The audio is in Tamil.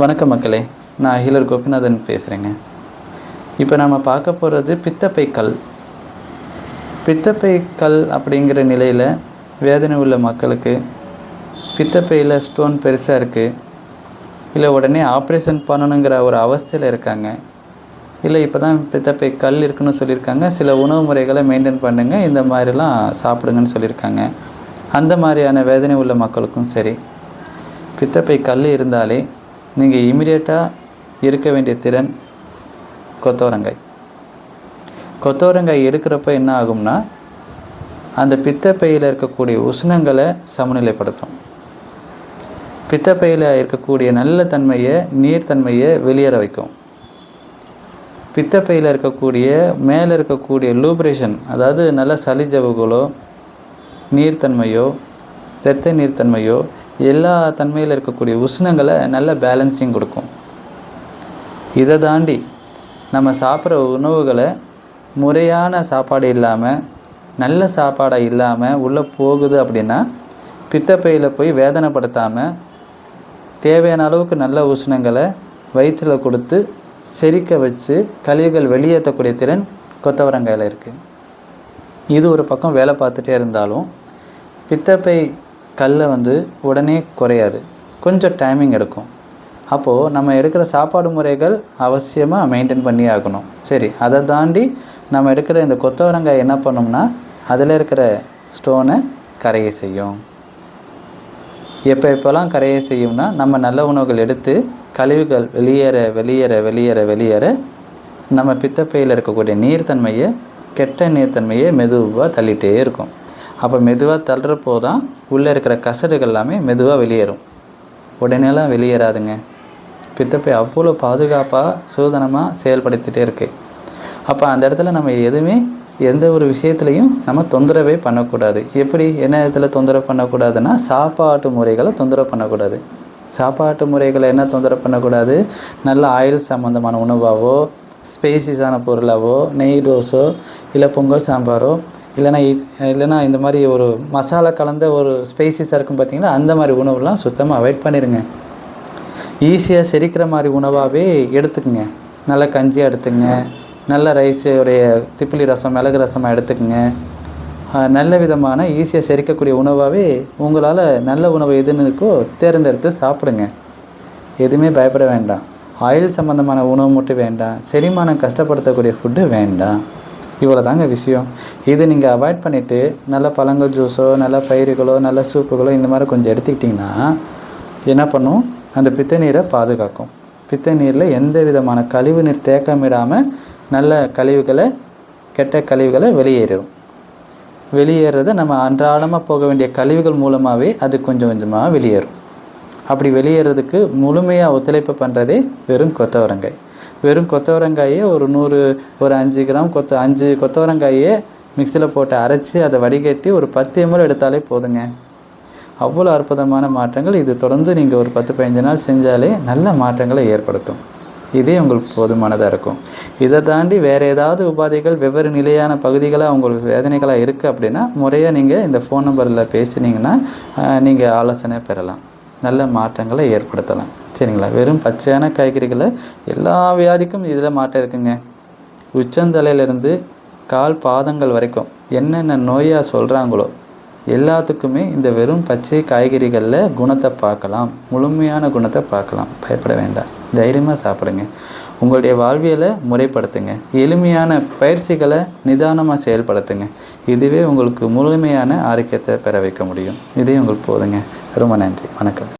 வணக்கம் மக்களே நான் அகிலர் கோபிநாதன் பேசுகிறேங்க இப்போ நம்ம பார்க்க போகிறது பித்தப்பை கல் பித்தப்பை கல் அப்படிங்கிற நிலையில் வேதனை உள்ள மக்களுக்கு பித்தப்பையில் ஸ்டோன் பெருசாக இருக்குது இல்லை உடனே ஆப்ரேஷன் பண்ணணுங்கிற ஒரு அவஸ்தையில் இருக்காங்க. இல்லை இப்போ தான் பித்தப்பை கல் இருக்குன்னு சொல்லியிருக்காங்க. சில உணவு முறைகளை மெயின்டைன் பண்ணுங்கள் இந்த மாதிரிலாம் சாப்பிடுங்கன்னு சொல்லியிருக்காங்க. அந்த மாதிரியான வேதனை உள்ள மக்களுக்கும் சரி. பித்தப்பை கல் இருந்தாலே நீங்கள் இமிடியேட்டாக இருக்க வேண்டிய திறன் கொத்தவரங்காய். கொத்தவரங்காய் எடுக்கிறப்ப என்ன ஆகும்னா அந்த பித்தப்பையில் இருக்கக்கூடிய உஷ்ணங்களை சமநிலைப்படுத்தும். பித்தப்பையில் இருக்கக்கூடிய நல்ல தன்மையை நீர்த்தன்மையை வெளியேற வைக்கும். பித்தப்பையில் இருக்கக்கூடிய மேலே இருக்கக்கூடிய லூப்ரேஷன் அதாவது நல்ல சளிஜவுகளோ நீர்த்தன்மையோ இரத்த நீர்த்தன்மையோ எல்லா தன்மையில் இருக்கக்கூடிய உஷ்ணங்களை நல்ல பேலன்சிங் கொடுக்கும். இதை தாண்டி நம்ம சாப்பிட்ற உணவுகளை முறையான சாப்பாடு இல்லாமல் நல்ல சாப்பாடாக இல்லாமல் உள்ளே போகுது அப்படின்னா பித்தப்பையில் போய் வேதனைப்படுத்தாமல் தேவையான அளவுக்கு நல்ல உஷ்ணங்களை வயிற்றில் கொடுத்து செரிக்க வச்சு கழிவுகள் வெளியேற்றக்கூடிய திறன் கொத்தவரங்காயில் இருக்குது இது ஒரு பக்கம் வேலை பார்த்துட்டே இருந்தாலும் பித்தப்பை கல்லை வந்து உடனே குறையாது. கொஞ்சம் டைமிங் எடுக்கும். அப்போது நம்ம எடுக்கிற சாப்பாடு முறைகள் அவசியமாக மெயின்டைன் பண்ணி ஆகணும். சரி அதை தாண்டி நம்ம எடுக்கிற இந்த கொத்தவரங்காய் என்ன பண்ணோம்னா அதில் இருக்கிற ஸ்டோனை கரையை செய்யும். எப்போ எப்போல்லாம் கரையை செய்யும்னா நம்ம நல்ல உணவுகள் எடுத்து கழிவுகள் வெளியேற வெளியேற வெளியேற வெளியேற நம்ம பித்தப்பையில் இருக்கக்கூடிய நீர்த்தன்மையை கெட்ட நீர்த்தன்மையை மெதுவாக தள்ளிகிட்டே இருக்கும். அப்போ மெதுவாக தள்ளுறப்போ தான் உள்ளே இருக்கிற கசடுகள் எல்லாமே மெதுவாக வெளியேறும். உடனேலாம் வெளியேறாதுங்க. பித்தப்பை அவ்வளோ பாதுகாப்பாக சூதனமாக செயல்படுத்திகிட்டே இருக்குது அப்போ அந்த இடத்துல நம்ம எதுவுமே எந்த ஒரு விஷயத்துலையும் நம்ம தொந்தரவே பண்ணக்கூடாது. எப்படி? என்ன இடத்துல தொந்தரவு பண்ணக்கூடாதுன்னா சாப்பாட்டு முறைகளை தொந்தரவு பண்ணக்கூடாது. சாப்பாட்டு முறைகளை என்ன தொந்தரவு பண்ணக்கூடாது? நல்ல ஆயில் சம்மந்தமான உணவாகவோ ஸ்பைசிஸான பொருளாவோ நெய் ரோஸோ இல்லை பொங்கல் சாம்பாரோ இல்லைனா இல்லைனா இந்த மாதிரி ஒரு மசாலா கலந்த ஒரு ஸ்பைசிஸாக இருக்கும் பார்த்திங்கன்னா அந்த மாதிரி உணவுலாம் சுத்தமாக அவாய்ட் பண்ணிடுங்க ஈஸியாக செரிக்கிற மாதிரி உணவாகவே எடுத்துக்கோங்க. நல்ல கஞ்சியாக எடுத்துங்க நல்ல ரைஸுடைய திப்பிலி ரசம் மிளகு ரசமாக எடுத்துக்கோங்க. நல்ல விதமான ஈஸியாக செரிக்கக்கூடிய உணவாகவே உங்களால் நல்ல உணவு எதுன்னு இருக்கோ தேர்ந்தெடுத்து சாப்பிடுங்க. எதுவுமே பயப்பட வேண்டாம். ஆயில் சம்மந்தமான உணவு மட்டும் வேண்டாம். செரிமானம் கஷ்டப்படுத்தக்கூடிய ஃபுட்டு வேண்டாம். இவ்வளோ தாங்க விஷயம். இது நீங்கள் அவாய்ட் பண்ணிவிட்டு நல்ல பழங்கள் ஜூஸோ நல்ல பயிர்களோ நல்ல சூப்புகளோ இந்த மாதிரி கொஞ்சம் எடுத்துக்கிட்டிங்கன்னா என்ன பண்ணும்? அந்த பித்த நீரை பாதுகாக்கும். பித்த நீரில் எந்த விதமான கழிவு நீர் தேக்கமிடாமல் நல்ல கழிவுகளை கெட்ட கழிவுகளை வெளியேறும் வெளியேறதை நம்ம அன்றாடமாக போக வேண்டிய கழிவுகள் மூலமாகவே அது கொஞ்சம் கொஞ்சமாக வெளியேறும். அப்படி வெளியேறதுக்கு முழுமையாக ஒத்துழைப்பு பண்ணுறதே வெறும் கொத்தவரங்காய். வெறும் கொத்தவரங்காயை ஒரு நூறு ஒரு அஞ்சு கிராம் கொத்த அஞ்சு கொத்தவரங்காயை மிக்சியில் போட்டு அரைச்சி அதை வடிகட்டி ஒரு பத்து எம்எல் எடுத்தாலே போதுங்க. அவ்வளோ அற்புதமான மாற்றங்கள். இது தொடர்ந்து நீங்கள் ஒரு பத்து பதினஞ்சு நாள் செஞ்சாலே நல்ல மாற்றங்களை ஏற்படுத்தும். இதே உங்களுக்கு போதுமானதாக இருக்கும். இதை தாண்டி வேறு ஏதாவது உபாதைகள் வெவ்வேறு நிலையான பகுதிகளாக உங்களுக்கு வேதனைகளாக இருக்குது அப்படின்னா முறையாக நீங்கள் இந்த ஃபோன் நம்பரில் பேசினீங்கன்னா நீங்கள் ஆலோசனை பெறலாம். நல்ல மாற்றங்களை ஏற்படுத்தலாம். சரிங்களா? வெறும் பச்சையான காய்கறிகளை எல்லா வியாதிக்கும் இதில் மாற்றம் இருக்குங்க. உச்சந்தலையிலேருந்து கால் பாதங்கள் வரைக்கும் என்னென்ன நோயாக சொல்கிறாங்களோ எல்லாத்துக்குமே இந்த வெறும் பச்சை காய்கறிகளில் குணத்தை பார்க்கலாம். முழுமையான குணத்தை பார்க்கலாம். பயப்பட வேண்டாம். தைரியமாக சாப்பிடுங்க. உங்களுடைய வாழ்வியலை முறைப்படுத்துங்க. எளிமையான பயிற்சிகளை நிதானமாக செயல்படுத்துங்க. இதுவே உங்களுக்கு முழுமையான ஆரோக்கியத்தை பெற வைக்க முடியும். இதே உங்களுக்கு போதுங்க. ரொம்ப நன்றி. வணக்கம்.